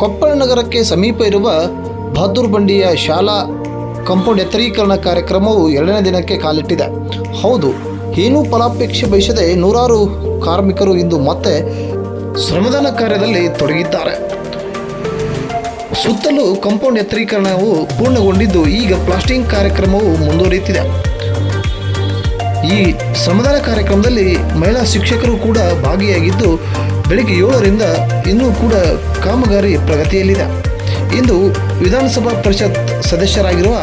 ಕೊಪ್ಪಳ ನಗರಕ್ಕೆ ಸಮೀಪ ಇರುವ ಬಹದ್ದೂರ್ ಬಂಡಿಯ ಶಾಲಾ ಕಂಪೌಂಡ್ ಎತ್ತರೀಕರಣ ಕಾರ್ಯಕ್ರಮವು ಎರಡನೇ ದಿನಕ್ಕೆ ಕಾಲಿಟ್ಟಿದೆ. ಹೌದು, ಏನೂ ಫಲಾಪೇಕ್ಷೆ ಬಯಸದೆ ನೂರಾರು ಕಾರ್ಮಿಕರು ಇಂದು ಮತ್ತೆ ಶ್ರಮದಾನ ಕಾರ್ಯದಲ್ಲಿ ತೊಡಗಿದ್ದಾರೆ. ಸುತ್ತಲೂ ಕಂಪೌಂಡ್ ಎತ್ತರೀಕರಣವು ಪೂರ್ಣಗೊಂಡಿದ್ದು ಈಗ ಪ್ಲಾಸ್ಟಿಂಗ್ ಕಾರ್ಯಕ್ರಮವು ಮುಂದುವರಿಯುತ್ತಿದೆ. ಈ ಶ್ರಮದಾನ ಕಾರ್ಯಕ್ರಮದಲ್ಲಿ ಮಹಿಳಾ ಶಿಕ್ಷಕರು ಕೂಡ ಭಾಗಿಯಾಗಿದ್ದು ಬೆಳಿಗ್ಗೆ ಏಳರಿಂದ ಇನ್ನೂ ಕೂಡ ಕಾಮಗಾರಿ ಪ್ರಗತಿಯಲ್ಲಿದೆ. ಇಂದು ವಿಧಾನಸಭಾ ಪರಿಷತ್ ಸದಸ್ಯರಾಗಿರುವ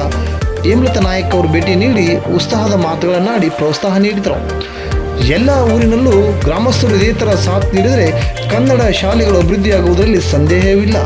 ಹೇಮಲತಾ ನಾಯಕ್ ಅವರು ಭೇಟಿ ನೀಡಿ ಉತ್ಸಾಹದ ಮಾತುಗಳನ್ನಾಡಿ ಪ್ರೋತ್ಸಾಹ ನೀಡಿದರು. ಎಲ್ಲ ಊರಿನಲ್ಲೂ ಗ್ರಾಮಸ್ಥರು ಇದೇ ಥರ ಸಾಥ್ ನೀಡಿದರೆ ಕನ್ನಡ ಶಾಲೆಗಳು ಅಭಿವೃದ್ಧಿಯಾಗುವುದರಲ್ಲಿ ಸಂದೇಹವಿಲ್ಲ.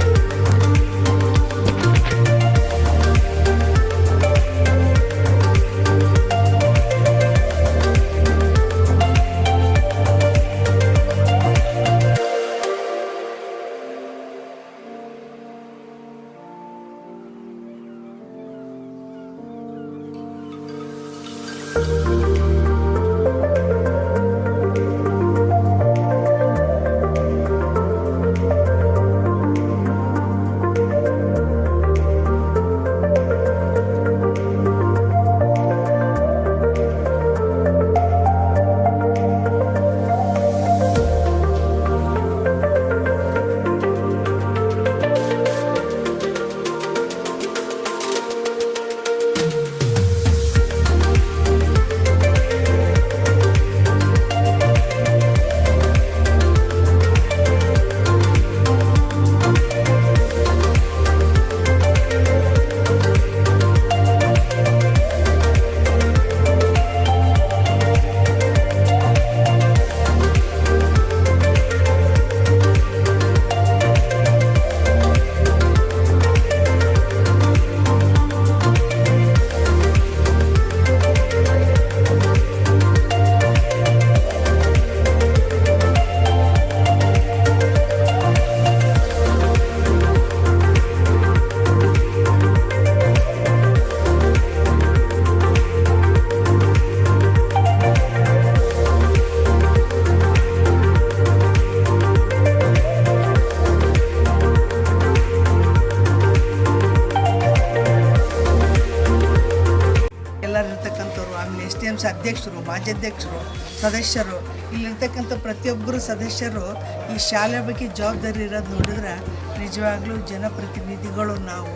ಅಧ್ಯಕ್ಷರು ಮಾಜಿ ಅಧ್ಯಕ್ಷರು ಸದಸ್ಯರು, ಇಲ್ಲಿರ್ತಕ್ಕಂಥ ಪ್ರತಿಯೊಬ್ಬರು ಸದಸ್ಯರು ಈ ಶಾಲೆ ಬಗ್ಗೆ ಜವಾಬ್ದಾರಿ ಇರೋದು ನೋಡಿದ್ರೆ ನಿಜವಾಗ್ಲೂ ಜನಪ್ರತಿನಿಧಿಗಳು ನಾವು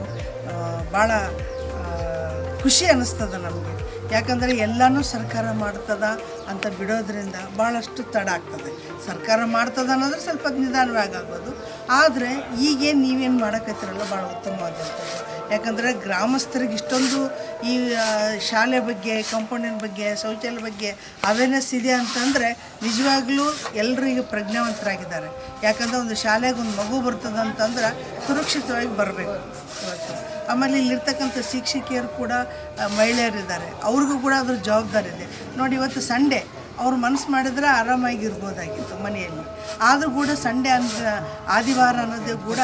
ಭಾಳ ಖುಷಿ ಅನ್ನಿಸ್ತದ ನಮಗೆ. ಯಾಕಂದರೆ ಎಲ್ಲನೂ ಸರ್ಕಾರ ಮಾಡ್ತದ ಅಂತ ಬಿಡೋದ್ರಿಂದ ಭಾಳಷ್ಟು ತಡ ಆಗ್ತದೆ. ಸರ್ಕಾರ ಮಾಡ್ತದ ಅನ್ನೋದ್ರೆ ಸ್ವಲ್ಪ ನಿಧಾನವಾಗಿ ಆಗೋದು ಆದರೆ ಈಗೇನು ನೀವೇನು ಮಾಡೋಕತ್ತಿರಲ್ಲ, ಭಾಳ ಉತ್ತಮವಾಗಿರ್ತದೆ. ಯಾಕಂದರೆ ಗ್ರಾಮಸ್ಥರಿಗೆ ಇಷ್ಟೊಂದು ಈ ಶಾಲೆ ಬಗ್ಗೆ ಕಂಪೌಂಡಿನ ಬಗ್ಗೆ, ಶೌಚಾಲಯ ಬಗ್ಗೆ ಅವೇರ್ನೆಸ್ ಇದೆ ಅಂತಂದರೆ ನಿಜವಾಗ್ಲೂ ಎಲ್ಲರಿಗೂ ಪ್ರಜ್ಞಾವಂತರಾಗಿದ್ದಾರೆ. ಯಾಕಂದರೆ ಒಂದು ಶಾಲೆಗೆ ಒಂದು ಮಗು ಬರ್ತದೆ ಅಂತಂದ್ರೆ ಸುರಕ್ಷಿತವಾಗಿ ಬರಬೇಕು. ಇವತ್ತು ಆಮೇಲೆ ಇಲ್ಲಿರ್ತಕ್ಕಂಥ ಶಿಕ್ಷಕಿಯರು ಕೂಡ ಮಹಿಳೆಯರಿದ್ದಾರೆ. ಅವ್ರಿಗೂ ಕೂಡ ಅದ್ರ ಜವಾಬ್ದಾರಿ ಇದೆ. ನೋಡಿ, ಇವತ್ತು ಸಂಡೇ. ಅವ್ರು ಮನಸ್ಸು ಮಾಡಿದ್ರೆ ಆರಾಮಾಗಿ ಇರ್ಬೋದಾಗಿತ್ತು ಮನೆಯಲ್ಲಿ. ಆದರೂ ಕೂಡ ಸಂಡೆ ಅಂದ ಆದಿವಾರ ಅನ್ನೋದೇ ಕೂಡ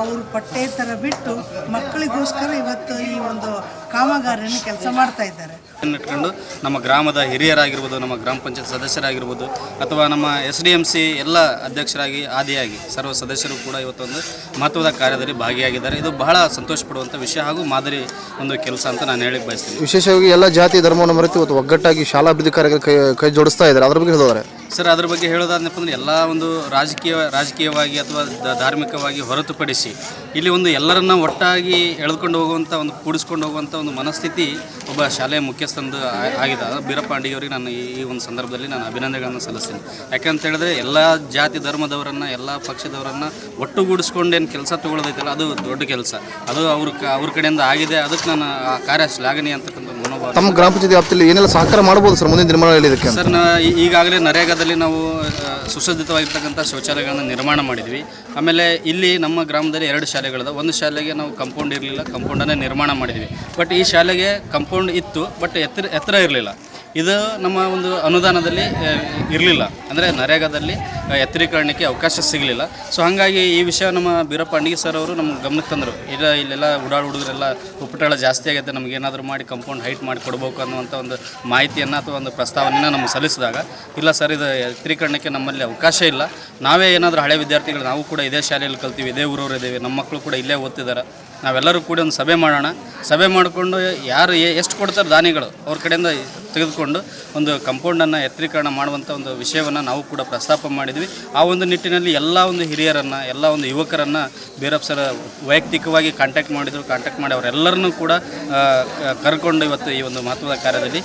ಅವರು ಪಟ್ಟೆ ಥರ ಬಿಟ್ಟು ಮಕ್ಕಳಿಗೋಸ್ಕರ ಇವತ್ತು ಈ ಒಂದು ಕಾಮಗಾರಿಯನ್ನು ಕೆಲಸ ಮಾಡ್ತಾ ಇದ್ದಾರೆ. ಇಟ್ಕೊಂಡು ನಮ್ಮ ಗ್ರಾಮದ ಹಿರಿಯರಾಗಿರ್ಬೋದು, ನಮ್ಮ ಗ್ರಾಮ ಪಂಚಾಯತ್ ಸದಸ್ಯರಾಗಿರ್ಬೋದು, ಅಥವಾ ನಮ್ಮ ಎಸ್ ಡಿ ಎಂ ಸಿ ಎಲ್ಲ ಅಧ್ಯಕ್ಷರಾಗಿ, ಆದಿಯಾಗಿ ಸರ್ವ ಸದಸ್ಯರು ಕೂಡ ಇವತ್ತೊಂದು ಮಹತ್ವದ ಕಾರ್ಯದಲ್ಲಿ ಭಾಗಿಯಾಗಿದ್ದಾರೆ. ಇದು ಬಹಳ ಸಂತೋಷ ಪಡುವಂಥ ವಿಷಯ ಹಾಗೂ ಮಾದರಿ ಒಂದು ಕೆಲಸ ಅಂತ ನಾನು ಹೇಳಿ ಬಯಸ್ತೀನಿ. ವಿಶೇಷವಾಗಿ ಎಲ್ಲ ಜಾತಿ ಧರ್ಮವನ್ನು ಮರೆತು ಇವತ್ತು ಒಗ್ಗಟ್ಟಾಗಿ ಶಾಲಾ ಅಭಿವೃದ್ಧಿ ಕಾರ್ಯಕ್ಕೆ ಕೈ ಕೈ ಜೋಡಿಸ್ತಾ ಇದ್ದಾರೆ. ಅದ್ರ ಬಗ್ಗೆ ಹೇಳಿದವರು ಸರ್, ಅದ್ರ ಬಗ್ಗೆ ಹೇಳೋದಾದ್ನಪ್ಪ ಅಂದ್ರೆ ಎಲ್ಲ ಒಂದು ರಾಜಕೀಯ, ರಾಜಕೀಯವಾಗಿ ಅಥವಾ ಧಾರ್ಮಿಕವಾಗಿ ಹೊರತುಪಡಿಸಿ ಇಲ್ಲಿ ಒಂದು ಎಲ್ಲರನ್ನ ಒಟ್ಟಾಗಿ ಎಳೆದುಕೊಂಡು ಹೋಗುವಂಥ ಒಂದು, ಕೂಡಿಸ್ಕೊಂಡು ಹೋಗುವಂಥ ಒಂದು ಮನಸ್ಥಿತಿ ಒಬ್ಬ ಶಾಲೆಯ ಮುಖ್ಯಸ್ಥಂದು ಆಗಿದೆ. ಅದು ಬೀರಪ್ಪ ಅಂಡಿಯವರಿಗೆ ನಾನು ಈ ಒಂದು ಸಂದರ್ಭದಲ್ಲಿ ನಾನು ಅಭಿನಂದನೆಗಳನ್ನು ಸಲ್ಲಿಸ್ತೀನಿ. ಯಾಕಂತ ಹೇಳಿದ್ರೆ ಎಲ್ಲ ಜಾತಿ ಧರ್ಮದವರನ್ನು, ಎಲ್ಲ ಪಕ್ಷದವರನ್ನು ಒಟ್ಟುಗೂಡಿಸ್ಕೊಂಡು ಏನು ಕೆಲಸ ತಗೊಳ್ಳೋದೈತಲ್ಲ, ಅದು ದೊಡ್ಡ ಕೆಲಸ. ಅದು ಅವ್ರ ಕ- ಅವ್ರ ಕಡೆಯಿಂದ ಆಗಿದೆ, ಅದಕ್ಕೆ ನಾನು ಆ ಕಾರ್ಯ ಶ್ಲಾಘನೀಯ ಅಂತಕ್ಕಂಥ ತಮ್ಮ ಗ್ರಾಮ ಪಂಚಾಯತಿ ವ್ಯಾಪ್ತಿಯಲ್ಲಿ ಏನೆಲ್ಲ ಸಹಕಾರ ಮಾಡಬಹುದು ಸರ್ ಮುಂದಿನ ನಿರ್ಮಾಣ ಇದಕ್ಕೆ ಸರ್, ನಾ ಈಗಾಗಲೇ ನರೇಗಾದಲ್ಲಿ ನಾವು ಸುಸಜ್ಜಿತವಾಗಿರ್ತಕ್ಕಂಥ ಶೌಚಾಲಯಗಳನ್ನು ನಿರ್ಮಾಣ ಮಾಡಿದ್ವಿ. ಆಮೇಲೆ ಇಲ್ಲಿ ನಮ್ಮ ಗ್ರಾಮದಲ್ಲಿ ಎರಡು ಶಾಲೆಗಳಿದೆ. ಒಂದು ಶಾಲೆಗೆ ನಾವು ಕಂಪೌಂಡ್ ಇರಲಿಲ್ಲ ಕಂಪೌಂಡನ್ನೇ ನಿರ್ಮಾಣ ಮಾಡಿದ್ವಿ. ಬಟ್ ಈ ಶಾಲೆಗೆ ಕಂಪೌಂಡ್ ಇತ್ತು ಬಟ್ ಎತ್ತರ ಎತ್ತರ ಇರಲಿಲ್ಲ. ಇದು ನಮ್ಮ ಒಂದು ಅನುದಾನದಲ್ಲಿ ಇರಲಿಲ್ಲ. ಅಂದರೆ ನರೇಗಾದಲ್ಲಿ ಎತ್ತರೀಕರಣಕ್ಕೆ ಅವಕಾಶ ಸಿಗಲಿಲ್ಲ. ಸೊ ಹಾಗಾಗಿ ಈ ವಿಷಯ ನಮ್ಮ ಬೀರಪ್ಪ ಸರ್ ಅವರು ನಮ್ಮ ಗಮನಕ್ಕೆ ತಂದರು. ಇಲ್ಲ, ಇಲ್ಲೆಲ್ಲ ಉಡಾಳ ಹುಡುಗರೆಲ್ಲ ಉಪಟಳ ಜಾಸ್ತಿ ಆಗೈತೆ, ನಮ್ಗೆ ಏನಾದರೂ ಮಾಡಿ ಕಂಪೌಂಡ್ ಹೈಟ್ ಮಾಡಿ ಕೊಡಬೇಕು ಅನ್ನುವಂಥ ಒಂದು ಮಾಹಿತಿಯನ್ನು ಅಥವಾ ಒಂದು ಪ್ರಸ್ತಾವನೆಯನ್ನು ನಮಗೆ ಸಲ್ಲಿಸಿದಾಗ, ಇಲ್ಲ ಸರ್, ಇದು ಎತ್ತರೀಕರಣಕ್ಕೆ ನಮ್ಮಲ್ಲಿ ಅವಕಾಶ ಇಲ್ಲ. ನಾವೇ ಏನಾದರೂ ಹಳೆ ವಿದ್ಯಾರ್ಥಿಗಳು, ನಾವು ಕೂಡ ಇದೇ ಶಾಲೆಯಲ್ಲಿ ಕಲ್ತೀವಿ, ಇದೇ ಊರವರು ಇದ್ದೇವೆ, ನಮ್ಮ ಮಕ್ಕಳು ಕೂಡ ಇಲ್ಲೇ ಓದ್ತಿದ್ದಾರೆ. ನಾವೆಲ್ಲರೂ ಕೂಡ ಒಂದು ಸಭೆ ಮಾಡೋಣ. ಸಭೆ ಮಾಡಿಕೊಂಡು ಯಾರು ಎಷ್ಟು ಕೊಡ್ತಾರೆ ದಾನಿಗಳು ಅವ್ರ ಕಡೆಯಿಂದ ತೆಗೆದುಕೊಂಡು ಒಂದು ಕಂಪೌಂಡನ್ನು ಎತ್ತರೀಕರಣ ಮಾಡುವಂಥ ಒಂದು ವಿಷಯವನ್ನು ನಾವು ಕೂಡ ಪ್ರಸ್ತಾಪ ಮಾಡಿದ್ವಿ. ಆ ಒಂದು ನಿಟ್ಟಿನಲ್ಲಿ ಎಲ್ಲ ಒಂದು ಹಿರಿಯರನ್ನು, ಎಲ್ಲ ಒಂದು ಯುವಕರನ್ನು ಬೇರಪ್ಪ ಸರ್ ವೈಯಕ್ತಿಕವಾಗಿ ಕಾಂಟ್ಯಾಕ್ಟ್ ಮಾಡಿದರು. ಕಾಂಟ್ಯಾಕ್ಟ್ ಮಾಡಿ ಅವರೆಲ್ಲರನ್ನೂ ಕೂಡ ಕರ್ಕೊಂಡು ಇವತ್ತು ಈ ಒಂದು ಮಹತ್ವದ ಕಾರ್ಯದಲ್ಲಿ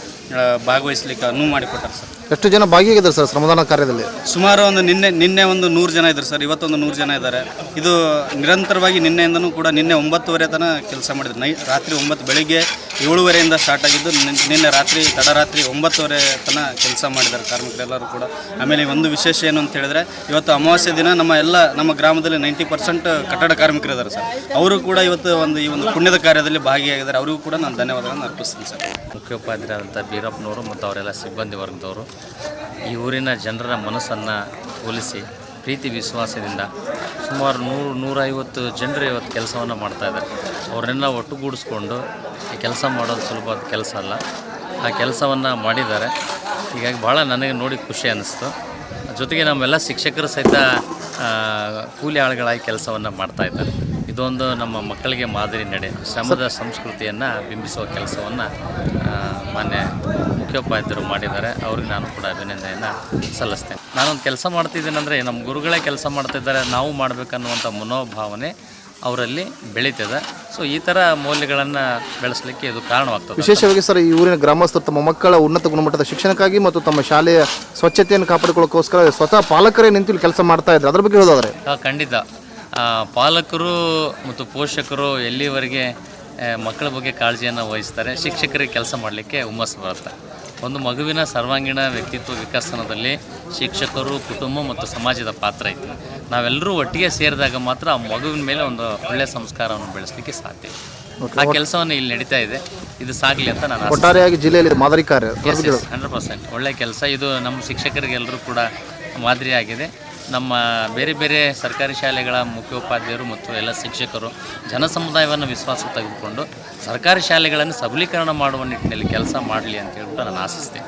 ಭಾಗವಹಿಸಲಿಕ್ಕೆ ಅನುವು ಮಾಡಿಕೊಟ್ಟಾರೆ ಸರ್. ಎಷ್ಟು ಜನ ಭಾಗಿಯಾಗಿದ್ದಾರೆ ಸರ್ ಶ್ರಮದಾನ ಕಾರ್ಯದಲ್ಲಿ? ಸುಮಾರು ಒಂದು ನಿನ್ನೆ ನಿನ್ನೆ ಒಂದು ನೂರು ಜನ ಇದ್ದಾರೆ ಸರ್ ಇವತ್ತೊಂದು ನೂರು ಜನ ಇದ್ದಾರೆ. ಇದು ನಿರಂತರವಾಗಿ ನಿನ್ನೆಯಿಂದನೂ ಕೂಡ ನಿನ್ನೆ ಒಂಬತ್ತುವರೆ ತನಕ ಕೆಲಸ ಮಾಡಿದ್ರು. ನೈ ರಾತ್ರಿ ಒಂಬತ್ತು ಬೆಳಿಗ್ಗೆ ಏಳುವರೆಯಿಂದ ಸ್ಟಾರ್ಟ್ ಆಗಿದ್ದು ನಿನ್- ನಿನ್ನೆ ರಾತ್ರಿ ತಡರಾತ್ರಿ ಒಂಬತ್ತುವರೆ ತನಕ ಕೆಲಸ ಮಾಡಿದ್ದಾರೆ ಕಾರ್ಮಿಕರೆಲ್ಲರೂ ಕೂಡ. ಆಮೇಲೆ ಒಂದು ವಿಶೇಷ ಏನು ಅಂತ ಹೇಳಿದ್ರೆ, ಇವತ್ತು ಅಮಾವಾಸ್ಯೆ ದಿನ ನಮ್ಮ ಎಲ್ಲ, ನಮ್ಮ ಗ್ರಾಮದಲ್ಲಿ ನೈಂಟಿ ಪರ್ಸೆಂಟ್ ಕಟ್ಟಡ ಕಾರ್ಮಿಕರಿದ್ದಾರೆ ಸರ್. ಅವರು ಕೂಡ ಇವತ್ತು ಒಂದು, ಈ ಒಂದು ಪುಣ್ಯದ ಕಾರ್ಯದಲ್ಲಿ ಭಾಗಿಯಾಗಿದ್ದಾರೆ. ಅವರಿಗೂ ಕೂಡ ನಾನು ಧನ್ಯವಾದಗಳನ್ನು ಅರ್ಪಿಸ್ತೀನಿ ಸರ್. ಮುಖ್ಯೋಪಾಧ್ಯಾಯರಾದಂಥ ಬೀರಪ್ಪನವರು ಮತ್ತು ಅವರೆಲ್ಲ ಸಿಬ್ಬಂದಿ ವರ್ಗದವರು, ಈ ಊರಿನ ಜನರ ಮನಸ್ಸನ್ನು ಒಲಿಸಿ ಪ್ರೀತಿ ವಿಶ್ವಾಸದಿಂದ ಸುಮಾರು ನೂರು, ನೂರೈವತ್ತು ಜನರು ಇವತ್ತು ಕೆಲಸವನ್ನು ಮಾಡ್ತಾಯಿದ್ದಾರೆ ಅವರನ್ನೆಲ್ಲ ಒಟ್ಟುಗೂಡಿಸ್ಕೊಂಡು ಈ ಕೆಲಸ ಮಾಡೋದು ಸುಲಭವಾದ ಕೆಲಸ ಅಲ್ಲ. ಆ ಕೆಲಸವನ್ನು ಮಾಡಿದ್ದಾರೆ. ಹೀಗಾಗಿ ಭಾಳ ನನಗೆ ನೋಡಿ ಖುಷಿ ಅನ್ನಿಸ್ತು. ಜೊತೆಗೆ ನಮ್ಮೆಲ್ಲ ಶಿಕ್ಷಕರು ಸಹಿತ ಕೂಲಿ ಆಳುಗಳಾಗಿ ಕೆಲಸವನ್ನು ಮಾಡ್ತಾಯಿದ್ದಾರೆ ಇದೊಂದು ನಮ್ಮ ಮಕ್ಕಳಿಗೆ ಮಾದರಿ ನಡೆ ಶ್ರಮದ ಸಂಸ್ಕೃತಿಯನ್ನು ಬಿಂಬಿಸುವ ಕೆಲಸವನ್ನು ಮಾನ್ಯ ಮುಖ್ಯೋಪಾಧ್ಯಾಯರು ಮಾಡಿದ್ದಾರೆ ಅವ್ರಿಗೆ ನಾನು ಕೂಡ ಅಭಿನಂದನೆಯನ್ನು ಸಲ್ಲಿಸ್ತೇನೆ. ನಾನೊಂದು ಕೆಲಸ ಮಾಡ್ತಿದ್ದೀನಂದರೆ ನಮ್ಮ ಗುರುಗಳೇ ಕೆಲಸ ಮಾಡ್ತಿದ್ದಾರೆ ನಾವು ಮಾಡಬೇಕನ್ನುವಂಥ ಮನೋಭಾವನೆ ಅವರಲ್ಲಿ ಬೆಳೀತದೆ. ಸೊ ಈ ಥರ ಮೌಲ್ಯಗಳನ್ನು ಬೆಳೆಸಲಿಕ್ಕೆ ಇದು ಕಾರಣವಾಗ್ತದೆ. ವಿಶೇಷವಾಗಿ ಸರ್ ಈ ಊರಿನ ಗ್ರಾಮಸ್ಥರು ತಮ್ಮ ಮಕ್ಕಳ ಉನ್ನತ ಗುಣಮಟ್ಟದ ಶಿಕ್ಷಣಕ್ಕಾಗಿ ಮತ್ತು ತಮ್ಮ ಶಾಲೆಯ ಸ್ವಚ್ಛತೆಯನ್ನು ಕಾಪಾಡಿಕೊಳ್ಳೋಕ್ಕೋಸ್ಕರ ಸ್ವತಃ ಪಾಲಕರೇ ನಿಂತು ಕೆಲಸ ಮಾಡ್ತಾ ಇದ್ದಾರೆ. ಅದ್ರ ಬಗ್ಗೆ ಹೇಳೋದಾದರೆ? ಖಂಡಿತ. ಪಾಲಕರು ಮತ್ತು ಪೋಷಕರು ಎಲ್ಲಿವರೆಗೆ ಮಕ್ಕಳ ಬಗ್ಗೆ ಕಾಳಜಿಯನ್ನು ವಹಿಸ್ತಾರೆ. ಶಿಕ್ಷಕರಿಗೆ ಕೆಲಸ ಮಾಡಲಿಕ್ಕೆ ಹುಮ್ಮಸ್ಸು ಬರುತ್ತೆ. ಒಂದು ಮಗುವಿನ ಸರ್ವಾಂಗೀಣ ವ್ಯಕ್ತಿತ್ವ ವಿಕಸನದಲ್ಲಿ ಶಿಕ್ಷಕರು ಕುಟುಂಬ ಮತ್ತು ಸಮಾಜದ ಪಾತ್ರ ಐತಿ. ನಾವೆಲ್ಲರೂ ಒಟ್ಟಿಗೆ ಸೇರಿದಾಗ ಮಾತ್ರ ಆ ಮಗುವಿನ ಮೇಲೆ ಒಂದು ಒಳ್ಳೆಯ ಸಂಸ್ಕಾರವನ್ನು ಬೆಳೆಸಲಿಕ್ಕೆ ಸಾಧ್ಯ ಆ ಕೆಲಸವನ್ನು ಇಲ್ಲಿ ನಡೀತಾ ಇದೆ. ಇದು ಸಾಗಲಿ ಅಂತ ನಾನು ಒಟ್ಟಾರೆಯಾಗಿ ಜಿಲ್ಲೆಯಲ್ಲಿ ಮಾದರಿ ಕಾರ್ಯ ಹಂಡ್ರೆಡ್ ಪರ್ಸೆಂಟ್ ಒಳ್ಳೆಯ ಕೆಲಸ. ಇದು ನಮ್ಮ ಶಿಕ್ಷಕರಿಗೆಲ್ಲರೂ ಕೂಡ ಮಾದರಿಯಾಗಿದೆ. ನಮ್ಮ ಬೇರೆ ಬೇರೆ ಸರ್ಕಾರಿ ಶಾಲೆಗಳ ಮುಖ್ಯೋಪಾಧ್ಯಾಯರು ಮತ್ತು ಎಲ್ಲ ಶಿಕ್ಷಕರು ಜನ ಸಮುದಾಯವನ್ನು ವಿಶ್ವಾಸ ತೆಗೆದುಕೊಂಡು ಸರ್ಕಾರಿ ಶಾಲೆಗಳನ್ನು ಸಬಲೀಕರಣ ಮಾಡುವ ನಿಟ್ಟಿನಲ್ಲಿ ಕೆಲಸ ಮಾಡಲಿ ಅಂತ ಹೇಳ್ಬಿಟ್ಟು ನಾನು ಆಶಿಸ್ತೇನೆ.